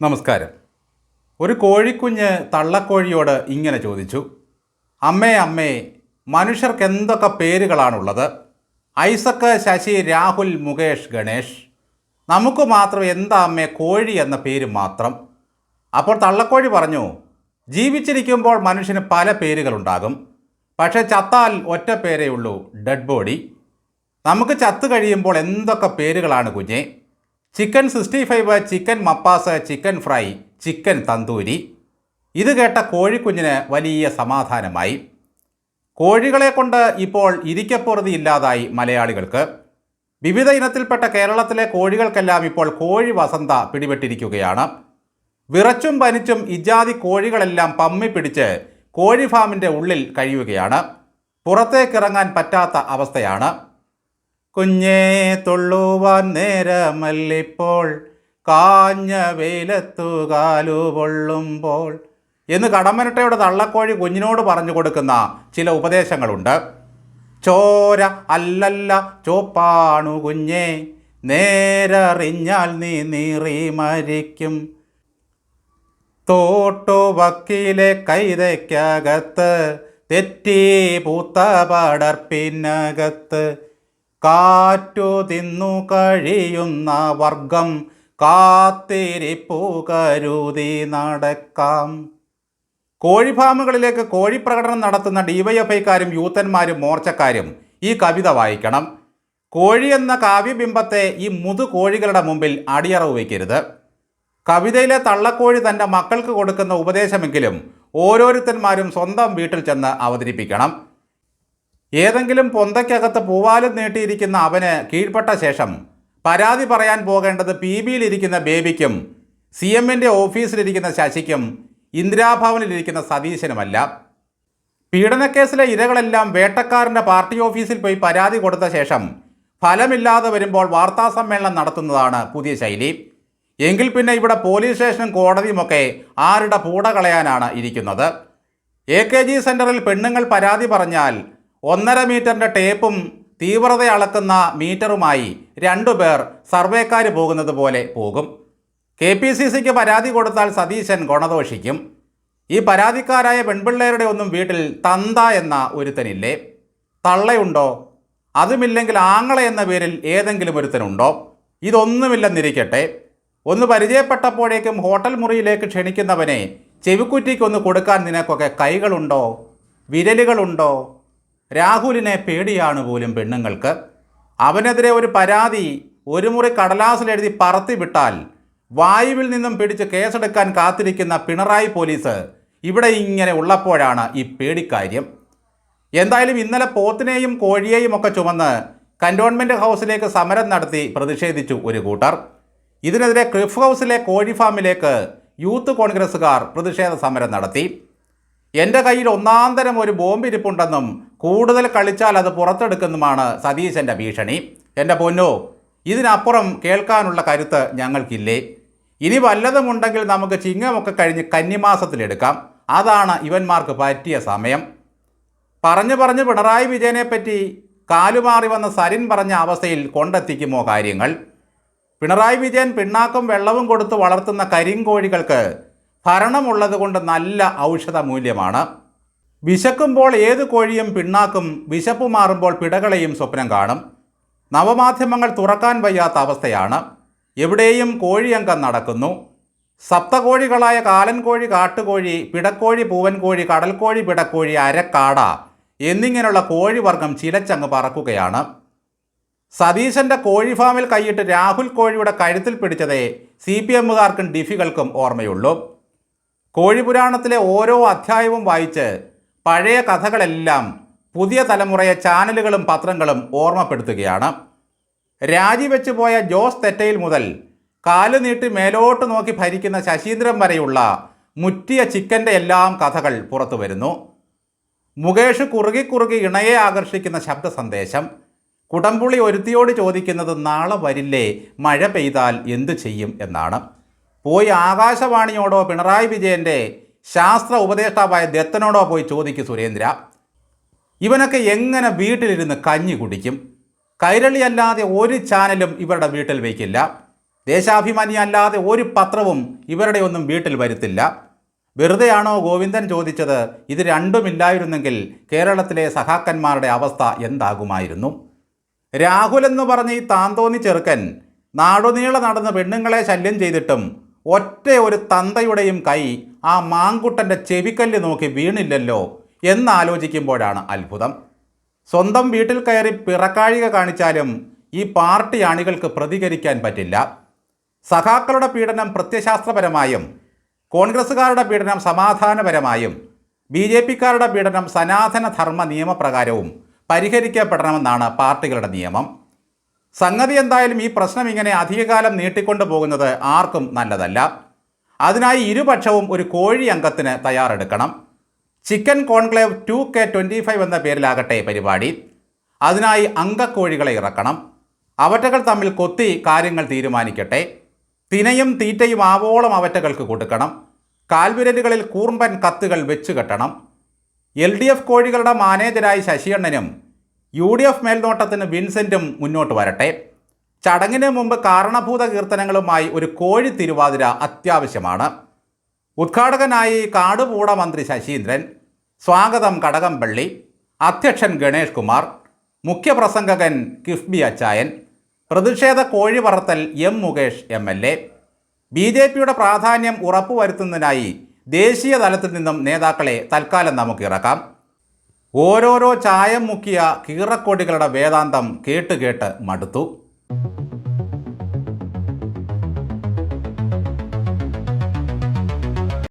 നമസ്കാരം. ഒരു കോഴിക്കുഞ്ഞ് തള്ളക്കോഴിയോട് ഇങ്ങനെ ചോദിച്ചു അമ്മേ അമ്മേ മനുഷ്യർക്ക് എന്തൊക്കെ പേരുകളാണുള്ളത്? ഐസക്ക് ശശി രാഹുൽ മുകേഷ് ഗണേഷ്. നമുക്ക് മാത്രം എന്താ അമ്മേ കോഴി എന്ന പേര് മാത്രം? അപ്പോൾ തള്ളക്കോഴി പറഞ്ഞു ജീവിച്ചിരിക്കുമ്പോൾ മനുഷ്യന് പല പേരുകളുണ്ടാകും. പക്ഷേ ചത്താൽ ഒറ്റ പേരേ ഉള്ളൂ ഡെഡ് ബോഡി. നമുക്ക് ചത്തു കഴിയുമ്പോൾ എന്തൊക്കെ പേരുകളാണ് കുഞ്ഞെ? Chicken sixty five chicken mappas chicken fry chicken tandoori. ഇത് കേട്ട കോഴിക്കുഞ്ഞിന് വലിയ സമാധാനമായി. കോഴികളെ കൊണ്ട് ഇപ്പോൾ ഇരിക്കപ്പുറതി ഇല്ലാതായി മലയാളികൾക്ക്. വിവിധ ഇനത്തിൽപ്പെട്ട കേരളത്തിലെ കോഴികൾക്കെല്ലാം ഇപ്പോൾ കോഴി വസന്ത പിടിപെട്ടിരിക്കുകയാണ്. വിറച്ചും പനിച്ചും ഇജാതി കോഴികളെല്ലാം പമ്മി പിടിച്ച് കോഴി ഫാമിന്റെ ഉള്ളിൽ കഴിയുകയാണ്. പുറത്തേക്കിറങ്ങാൻ പറ്റാത്ത അവസ്ഥയാണ്. കുഞ്ഞേ തുള്ളുവാൻ നേരമല്ലിപ്പോൾ. കാഞ്ഞ വെയിലത്തു കാലു പൊള്ളുമ്പോൾ. എന്ന് കടമ്മനട്ടയുടെ തള്ളക്കോഴി കുഞ്ഞിനോട് പറഞ്ഞു കൊടുക്കുന്ന ചില ഉപദേശങ്ങളുണ്ട്. ചോര അല്ലല്ല ചോപ്പാണു കുഞ്ഞേ. നേരറിഞ്ഞാൽ നീ നീറി മരിക്കും. തോട്ടുവക്കിലെ കൈതയ്ക്കകത്ത് തെറ്റി പൂത്ത പടർപ്പിനകത്ത്. കാറ്റു തിന്നു കഴിയുന്ന വർഗം കാത്തിരിപ്പു കരുതി നടക്കാം. കോഴിഫാമുകളിലേക്ക് കോഴിപ്രകടനം കോഴി പ്രകടനം നടത്തുന്ന ഡിവൈഎഫ്ഐക്കാരും യൂത്തന്മാരും മോർച്ചക്കാരും ഈ കവിത വായിക്കണം. കോഴി എന്ന കാവ്യബിംബത്തെ ഈ മുതു കോഴികളുടെ മുമ്പിൽ അടിയറവ് വയ്ക്കരുത്. കവിതയിലെ തള്ളക്കോഴി തന്റെ മക്കൾക്ക് കൊടുക്കുന്ന ഉപദേശമെങ്കിലും ഓരോരുത്തന്മാരും സ്വന്തം വീട്ടിൽ ചെന്ന് അവതരിപ്പിക്കണം. ഏതെങ്കിലും പൊന്തയ്ക്കകത്ത് പൂവാലും നീട്ടിയിരിക്കുന്ന അവന് കീഴ്പ്പെട്ട ശേഷം പരാതി പറയാൻ പോകേണ്ടത് പി ബിയിലിരിക്കുന്ന ബേബിക്കും സി എമ്മിന്റെ ഓഫീസിലിരിക്കുന്ന ശശിക്കും ഇന്ദിരാഭവനിലിരിക്കുന്ന സതീശനുമല്ല. പീഡനക്കേസിലെ ഇരകളെല്ലാം വേട്ടക്കാരന്റെ പാർട്ടി ഓഫീസിൽ പോയി പരാതി കൊടുത്ത ശേഷം ഫലമില്ലാതെ വരുമ്പോൾ വാർത്താസമ്മേളനം നടത്തുന്നതാണ് പുതിയ ശൈലി. എങ്കിൽ പിന്നെ ഇവിടെ പോലീസ് സ്റ്റേഷനും കോടതിയുമൊക്കെ ആരുടെ പൂട കളയാനാണ് ഇരിക്കുന്നത്? എ കെ ജി സെന്ററിൽ പെണ്ണുങ്ങൾ പരാതി പറഞ്ഞാൽ ഒന്നര മീറ്ററിന്റെ ടേപ്പും തീവ്രത അളക്കുന്ന മീറ്ററുമായി രണ്ടുപേർ സർവേക്കാർ പോകുന്നത് പോലെ പോകും. കെ പി സി സിക്ക് പരാതി കൊടുത്താൽ സതീശൻ ഗുണദോഷിക്കും. ഈ പരാതിക്കാരായ പെൺപിള്ളേരുടെ ഒന്നും വീട്ടിൽ തന്ത എന്ന ഒരുത്തനില്ലേ? തള്ളയുണ്ടോ? അതുമില്ലെങ്കിൽ ആങ്ങള എന്ന പേരിൽ ഏതെങ്കിലും ഒരുത്തനുണ്ടോ? ഇതൊന്നുമില്ലെന്നിരിക്കട്ടെ. ഒന്ന് പരിചയപ്പെട്ടപ്പോഴേക്കും ഹോട്ടൽ മുറിയിലേക്ക് ക്ഷണിക്കുന്നവനെ ചെവിക്കുറ്റിക്കൊന്ന് കൊടുക്കാൻ നിനക്കൊക്കെ കൈകളുണ്ടോ? വിരലുകളുണ്ടോ? രാഹുലിനെ പേടിയാണ് പോലും പെണ്ണുങ്ങൾക്ക്. അവനെതിരെ ഒരു പരാതി ഒരു മുറി കടലാസിലെഴുതി പറത്തി വിട്ടാൽ വായുവിൽ നിന്നും പിടിച്ച് കേസെടുക്കാൻ കാത്തിരിക്കുന്ന പിണറായി പോലീസ് ഇവിടെ ഇങ്ങനെ ഉള്ളപ്പോഴാണ് ഈ പേടിക്കാര്യം. എന്തായാലും ഇന്നലെ പോത്തിനെയും കോഴിയെയും ഒക്കെ ചുമന്ന് കന്റോൺമെന്റ് ഹൗസിലേക്ക് സമരം നടത്തി പ്രതിഷേധിച്ചു ഒരു കൂട്ടർ. ഇതിനെതിരെ ക്ലിഫ് ഹൗസിലെ കോഴി ഫാമിലേക്ക് യൂത്ത് കോൺഗ്രസ്സുകാർ പ്രതിഷേധ സമരം നടത്തി. എന്റെ കയ്യിൽ ഒന്നാന്തരം ഒരു ബോംബ് ഇരിപ്പുണ്ടെന്നും കൂടുതൽ കളിച്ചാൽ അത് പുറത്തെടുക്കുന്നുമാണ് സതീശന്റെ ഭീഷണി. എന്റെ പൊന്നോ ഇതിനപ്പുറം കേൾക്കാനുള്ള കരുത്ത് ഞങ്ങൾക്കില്ലേ? ഇനി വല്ലതുമുണ്ടെങ്കിൽ നമുക്ക് ചിങ്ങമൊക്കെ കഴിഞ്ഞ് കന്നിമാസത്തിലെടുക്കാം അതാണ് ഇവന്മാർക്ക് പറ്റിയ സമയം. പറഞ്ഞു പറഞ്ഞ് പിണറായി വിജയനെപ്പറ്റി കാലുമാറി വന്ന സരിൻ പറഞ്ഞ അവസ്ഥയിൽ കൊണ്ടെത്തിക്കുമോ കാര്യങ്ങൾ? പിണറായി വിജയൻ പിണ്ണാക്കും വെള്ളവും കൊടുത്ത് വളർത്തുന്ന കരിങ്കോഴികൾക്ക് ഭരണമുള്ളത് കൊണ്ട് നല്ല ഔഷധ മൂല്യമാണ് വിശക്കുമ്പോൾ ഏത് കോഴിയും പിണ്ണാക്കും വിശപ്പ് മാറുമ്പോൾ പിടകളെയും സ്വപ്നം കാണും. നവമാധ്യമങ്ങൾ തുറക്കാൻ വയ്യാത്ത അവസ്ഥയാണ്. എവിടെയും കോഴിയങ്കം നടക്കുന്നു. സപ്തകോഴികളായ കാലൻ കോഴി കാട്ടുകോഴി പിടക്കോഴി പൂവൻകോഴി കടൽക്കോഴി പിടക്കോഴി അരക്കാട എന്നിങ്ങനെയുള്ള കോഴിവർഗം ചിലച്ചങ്ങ് പറക്കുകയാണ്. സതീശന്റെ കോഴി ഫാമിൽ കൈയിട്ട് രാഹുൽ കോഴിയുടെ കഴുത്തിൽ പിടിച്ചതേ സി പി എമ്മുകാർക്കും ഡിഫികൾക്കും ഓർമ്മയുള്ളൂ. കോഴിപുരാണത്തിലെ ഓരോ അധ്യായവും വായിച്ച് പഴയ കഥകളെല്ലാം പുതിയ തലമുറയെ ചാനലുകളും പത്രങ്ങളും ഓർമ്മപ്പെടുത്തുകയാണ്. രാജിവെച്ചു പോയ ജോസ് തെറ്റയിൽ മുതൽ കാൽ നീട്ടി മേലോട്ട് നോക്കി ഭരിക്കുന്ന ശശീന്ദ്രൻ വരെയുള്ള മുറ്റിയ ചിക്കന്റെ എല്ലാം കഥകൾ പുറത്തു വരുന്നു. മുകേഷ് കുറുകി കുറുകി ഇണയെ ആകർഷിക്കുന്ന ശബ്ദ സന്ദേശം. കുടംപുളി ഒരുത്തിയോട് ചോദിക്കുന്നത് നാളെ വരില്ലേ? മഴ പെയ്താൽ എന്തു ചെയ്യും? എന്നാണ്. പോയി ആകാശവാണിയോടോ പിണറായി വിജയന്റെ ശാസ്ത്ര ഉപദേഷ്ടാവായ ദത്തനോടോ പോയി ചോദിക്കും സുരേന്ദ്ര. ഇവനൊക്കെ എങ്ങനെ വീട്ടിലിരുന്ന് കഞ്ഞി കുടിക്കും? കൈരളി അല്ലാതെ ഒരു ചാനലും ഇവരുടെ വീട്ടിൽ വയ്ക്കില്ല ദേശാഭിമാനി അല്ലാതെ ഒരു പത്രവും ഇവരുടെ ഒന്നും വീട്ടിൽ വരുത്തില്ല. വെറുതെയാണോ ഗോവിന്ദൻ ചോദിച്ചത്? ഇത് രണ്ടുമില്ലായിരുന്നെങ്കിൽ കേരളത്തിലെ സഹാക്കന്മാരുടെ അവസ്ഥ എന്താകുമായിരുന്നു? രാഹുൽ എന്ന് പറഞ്ഞ ഈ താന്തോന്നി ചെറുക്കൻ നാടുനീള നടന്ന് പെണ്ണുങ്ങളെ ശല്യം ചെയ്തിട്ടും ഒറ്റ ഒരു തന്തയുടെയും കൈ ആ മാങ്കുട്ടന്റെ ചെവിക്കല്ല് നോക്കി വീണില്ലല്ലോ എന്നാലോചിക്കുമ്പോഴാണ് അത്ഭുതം. സ്വന്തം വീട്ടിൽ കയറി പിറക്കാഴിക കാണിച്ചാലും ഈ പാർട്ടി അണികൾക്ക് പ്രതികരിക്കാൻ പറ്റില്ല. സഖാക്കളുടെ പീഡനം പ്രത്യശാസ്ത്രപരമായും കോൺഗ്രസ്സുകാരുടെ പീഡനം സമാധാനപരമായും ബി ജെ പിക്കാരുടെ പീഡനം സനാതന ധർമ്മ നിയമപ്രകാരവും പരിഹരിക്കപ്പെടണമെന്നാണ് പാർട്ടികളുടെ നിയമം. സംഗതി എന്തായാലും ഈ പ്രശ്നം ഇങ്ങനെ അധികകാലം നീട്ടിക്കൊണ്ടു പോകുന്നത് ആർക്കും നല്ലതല്ല. അതിനായി ഇരുപക്ഷവും ഒരു കോഴി അംഗത്തിന് തയ്യാറെടുക്കണം. Chicken conclave two K twenty five എന്ന പേരിലാകട്ടെ പരിപാടി. അതിനായി അംഗക്കോഴികളെ ഇറക്കണം. അവറ്റകൾ തമ്മിൽ കൊത്തി കാര്യങ്ങൾ തീരുമാനിക്കട്ടെ. തിനയും തീറ്റയും ആവോളം അവറ്റകൾക്ക് കൊടുക്കണം. കാൽവിരലുകളിൽ കൂർമ്പൻ കത്തുകൾ വെച്ചുകെട്ടണം. എൽ ഡി എഫ് കോഴികളുടെ മാനേജരായി ശശിയണ്ണനും യു ഡി എഫ് മേൽനോട്ടത്തിന് വിൻസെന്റും മുന്നോട്ട് വരട്ടെ. ചടങ്ങിന് മുമ്പ് കാരണഭൂത കീർത്തനങ്ങളുമായി ഒരു കോഴി തിരുവാതിര അത്യാവശ്യമാണ്. ഉദ്ഘാടകനായി കാടുപൂട മന്ത്രി ശശീന്ദ്രൻ സ്വാഗതം കടകംപള്ളി അധ്യക്ഷൻ ഗണേഷ് കുമാർ മുഖ്യപ്രസംഗകൻ കിഫ്ബി അച്ചായൻ പ്രതിഷേധ കോഴി പറത്തൽ M Mukesh M L A B J പിയുടെ പ്രാധാന്യം ഉറപ്പുവരുത്തുന്നതിനായി ദേശീയ തലത്തിൽ നിന്നും നേതാക്കളെ തൽക്കാലം നമുക്ക് ഇറക്കാം ഓരോരോ ചായം മുക്കിയ കീറക്കൊടികളുടെ വേദാന്തം കേട്ട് കേട്ട് മടുത്തു.